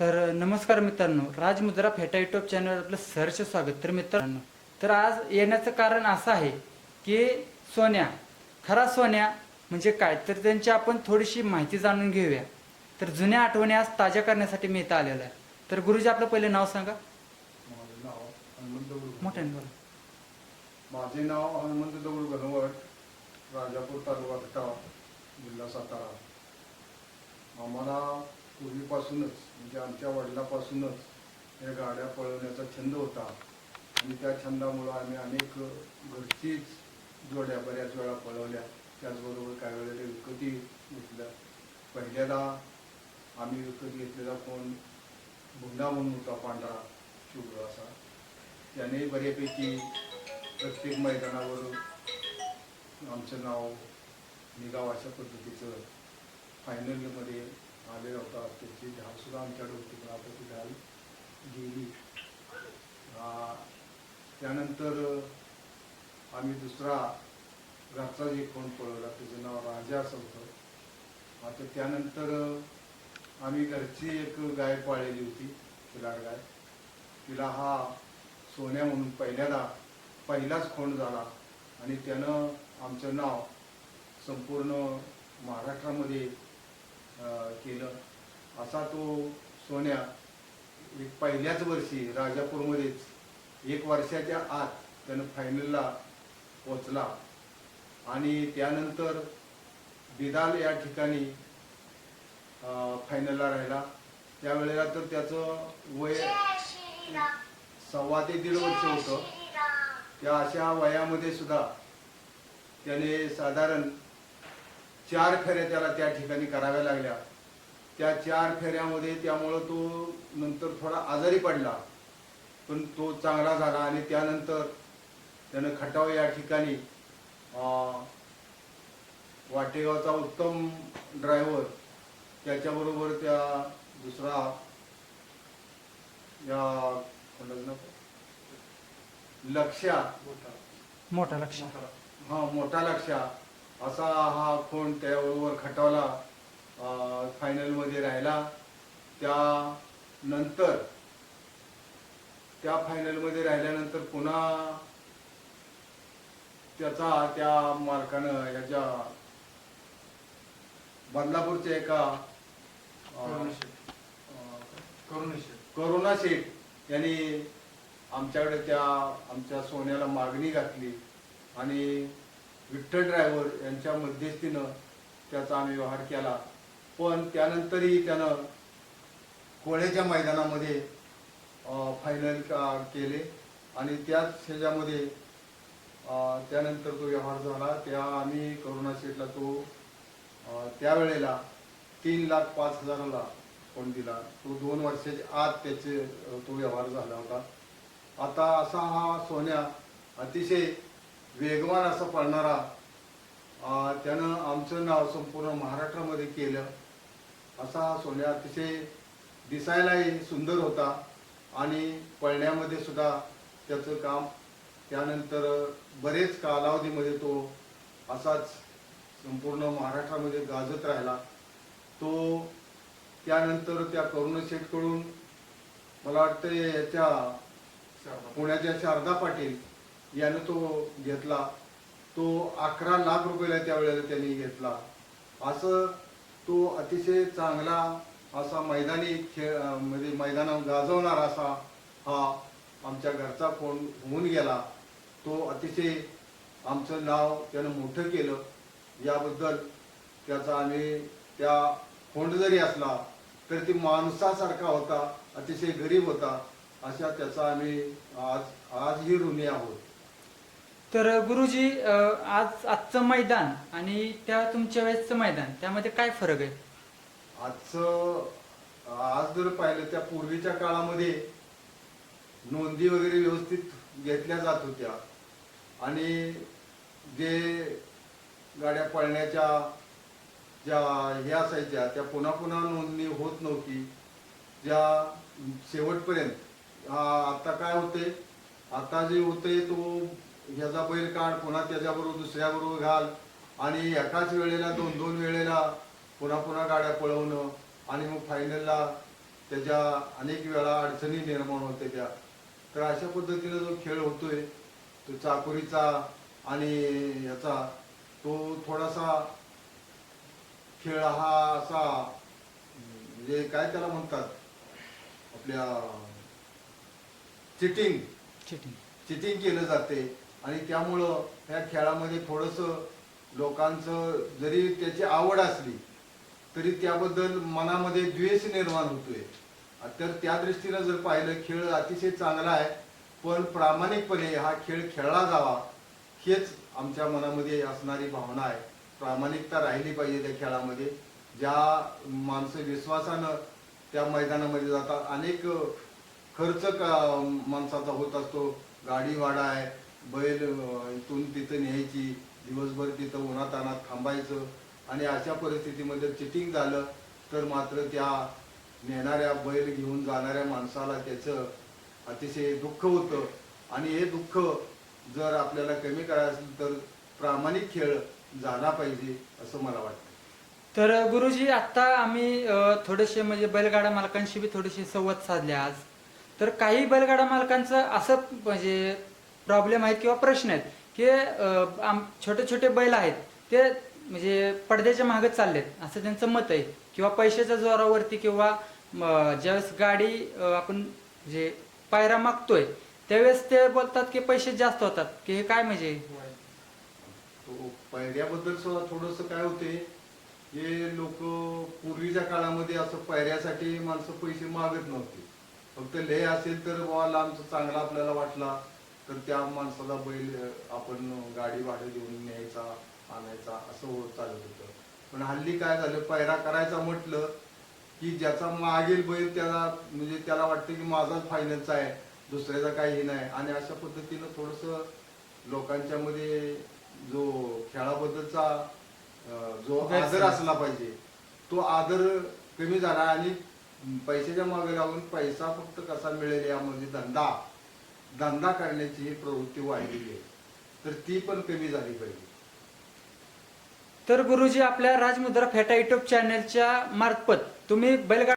तर नमस्कार मित्रांनो राज मुद्रा फेटा युट्यूब चॅनल आपलं सहर्ष स्वागत. तर मित्रांनो तर आज येण्याचं कारण असं आहे की सोन्या खरा सोन्या म्हणजे काय? तर त्यांची आपण थोडीशी माहिती जाणून घेऊया. तर जुन्या आठवणी आज ताज्या करण्यासाठी मी इथं आलेलो आहे. तर गुरुजी आपलं पहिले नाव सांगा. माझं नाव हनुमंत दगडू मोठ्याने बोला माझे नाव हनुमंत दगडू गणवट राजापूर तालुका जिल्हा सातारा. आम्हाला पूर्वीपासूनच म्हणजे आमच्या वडिलापासूनच या गाड्या पळवण्याचा छंद होता. आणि त्या छंदामुळं आम्ही अनेक घरचीच जोड्या बऱ्याच वेळा पळवल्या. त्याचबरोबर काही वेळेला विकती घेतल्या. पहिल्याला आम्ही विकत घेतलेला कोण भुंगा म्हणून होता पांढरा शुभ्र असा. त्याने बऱ्यापैकी प्रत्येक मैदानावर आमचं नाव निगाव अशा पद्धतीचं फायनलमध्ये आलेला होता. त्याची धावसुद्धा आमच्याकडे होती. पण आता ती धाव गेली. त्यानंतर आम्ही दुसरा घरचा जे कोण पळवला त्याचं नाव राजा असं होतं. आता त्यानंतर आम्ही घरची एक गाय पाळलेली होती तिला गाय. तिला हा सोन्या म्हणून पहिल्याला पहिलाच खोंड झाला. आणि त्यानं आमचं नाव संपूर्ण महाराष्ट्रामध्ये केलं. असा तो सोन्या एक पहिल्याच वर्षी राजापूरमध्येच एक वर्षाच्या आत त्यानं फायनलला पोचला आणि त्यानंतर बिदाल या ठिकाणी फायनलला राहिला. त्यावेळेला तर त्याचं वय सव्वा ते दीड वर्ष होतं. त्या अशा वयामध्ये सुद्धा त्याने साधारण चार फेऱ्या त्याला त्या ठिकाणी कराव्या लागल्या. त्या चार फेऱ्यामध्ये त्यामुळं तो नंतर थोडा आजारी पडला. पण तो चांगला झाला आणि त्यानंतर त्यानं खटाव या ठिकाणी वाटेगावचा उत्तम ड्रायव्हर त्याच्याबरोबर त्या दुसरा या? लक्ष्या. मोठा लक्ष हा मोठा लक्ष्या. असा हा फोन त्याबरोबर खटावला फायनलमध्ये राहिला. त्यानंतर त्या फायनलमध्ये राहिल्यानंतर पुन्हा त्याचा त्या मालकानं ह्याच्या बदलापूरच्या एका करुणा शेठ यांनी आमच्याकडे त्या आमच्या सोन्याला मागणी घातली. आणि विठ्ठल ड्रायव्हर यांच्या मध्यस्थीनं त्याचा आम्ही व्यवहार केला. पण त्यानंतरही त्यानं कोळ्याच्या मैदानामध्ये फायनल केले आणि त्याच ह्याच्यामध्ये त्यानंतर तो व्यवहार झाला. त्या आम्ही करोना शेटला तो त्यावेळेला तीन लाख पाच हजाराला पण दिला. तो दोन वर्षाच्या आत त्याचे तो व्यवहार झाला होता. आता असा हा सोन्या अतिशय वेगवान असा पडणारा त्यानं आमचं नाव संपूर्ण महाराष्ट्रामध्ये केलं. असा हा सोन्या अतिशय दिसायलाही सुंदर होता आणि पळण्यामध्ये सुद्धा त्याचं काम त्यानंतर बरेच कालावधीमध्ये तो असाच संपूर्ण महाराष्ट्रामध्ये गाजत राहिला. तो त्यानंतर त्या करुण शेठकडून मला वाटतं याच्या पुण्याच्या शारदा पाटील यानं तो घेतला. तो अकरा लाख रुपयाला त्यावेळेला त्यांनी घेतला. असं तो अतिशय चांगला असा मैदानी खेळ म्हणजे मैदानावर गाजवणारा असा हा आमच्या घरचा फोन होऊन गेला. तो अतिशय आमचं नाव त्यानं मोठं केलं. याबद्दल त्याचा आम्ही त्या फोंड जरी असला तर ती माणसासारखा होता अतिशय गरीब होता. अशा त्याचा आम्ही आज आजही ऋणी आहोत. तर गुरुजी आज आजचं मैदान आणि त्या तुमच्या वेळेसचं मैदान त्यामध्ये काय फरक आहे? आजचं आज जर पाहिलं त्या पूर्वीच्या काळामध्ये नोंदी वगैरे व्यवस्थित घेतल्या जात होत्या. आणि जे गाड्या पळण्याच्या ज्या हे असायच्या त्या पुन्हा पुन्हा नोंदणी होत नव्हती. ज्या शेवटपर्यंत आता काय होते आता जे होते तो ह्याचा बैल काढ पुन्हा त्याच्याबरोबर दुसऱ्याबरोबर घाल. आणि एकाच वेळेला दोन दोन वेळेला पुन्हा पुन्हा गाड्या पळवणं. आणि मग फायनलला त्याच्या अनेक वेळा अडचणी निर्माण होते त्या. तर अशा पद्धतीने जो खेळ होतोय तो चाकोरीचा आणि याचा तो थोडासा खेळ हा असा म्हणजे काय त्याला म्हणतात? आपल्या चिटिंग चिटिंग चिटिंग केलं जाते. आणि त्यामुळं ह्या खेळामध्ये थोडंसं लोकांचं जरी त्याची आवड असली तरी त्याबद्दल मनामध्ये द्वेष निर्माण होतोय. तर त्या दृष्टीनं जर पाहिलं खेळ अतिशय चांगला आहे पण प्रामाणिकपणे हा खेळ खेळला जावा हेच आमच्या मनामध्ये असणारी भावना आहे. प्रामाणिकता राहिली पाहिजे त्या खेळामध्ये. ज्या माणसं विश्वासानं त्या मैदानामध्ये जातात अनेक खर्च का माणसाचा होत असतो. गाडी वाडा आहे बैल इथून तिथं न्यायची दिवसभर तिथं उन्हात अनात थांबायचं आणि अशा परिस्थितीमध्ये चिटिंग झालं तर मात्र त्या नेणाऱ्या बैल घेऊन जाणाऱ्या माणसाला त्याचं अतिशय दुःख होतं. आणि हे दुःख जर आपल्याला कमी करायचं असेल तर प्रामाणिक खेळ झाला पाहिजे असं मला वाटतं. तर गुरुजी आता आम्ही थोडेसे म्हणजे बैलगाडा मालकांशी बी थोडेसे संवाद साधले आज. तर काही बैलगाडा मालकांचं असं म्हणजे प्रॉब्लेम आहेत किंवा प्रश्न आहेत की आम छोटे छोटे बैल आहेत ते म्हणजे पडद्याच्या मागे चाललेत असं त्यांचं मत आहे. किंवा पैशाच्या जोरावरती किंवा ज्यावेळेस गाडी आपण जे पायरा मागतोय त्यावेळेस ते बोलतात की पैसे जास्त होतात की हे काय म्हणजे? हो, पायऱ्याबद्दल सुद्धा थोडस काय होते हे लोक पूर्वीच्या काळामध्ये असं पायऱ्यासाठी माणसं पैसे मागत नव्हते. फक्त लय असेल तर बाबा लांबचा चांगला आपल्याला वाटला. तर त्या माणसाला बैल आपण गाडी भाडे देऊन न्यायचा आणायचा असं होत चालत होतं. पण हल्ली काय झालं पायरा करायचा म्हटलं की ज्याचा मागील बैल त्याला म्हणजे त्याला वाटतं की माझाच फायनलचा आहे दुसऱ्याचा काही नाही. आणि अशा पद्धतीनं थोडस लोकांच्या मध्ये जो खेळाबद्दलचा जो. आदर असला पाहिजे तो आदर कमी झाला आणि पैशाच्या मागे लागून पैसा फक्त कसा मिळेल यामध्ये धंदा. धंदा करण्याची ही प्रवृत्ती वाढलेली आहे. तर ती पण कमी झाली पाहिजे. तर गुरुजी आपल्या राजमुद्रा फेटा युट्यूब चॅनलच्या मार्फत तुम्ही बैलगाडा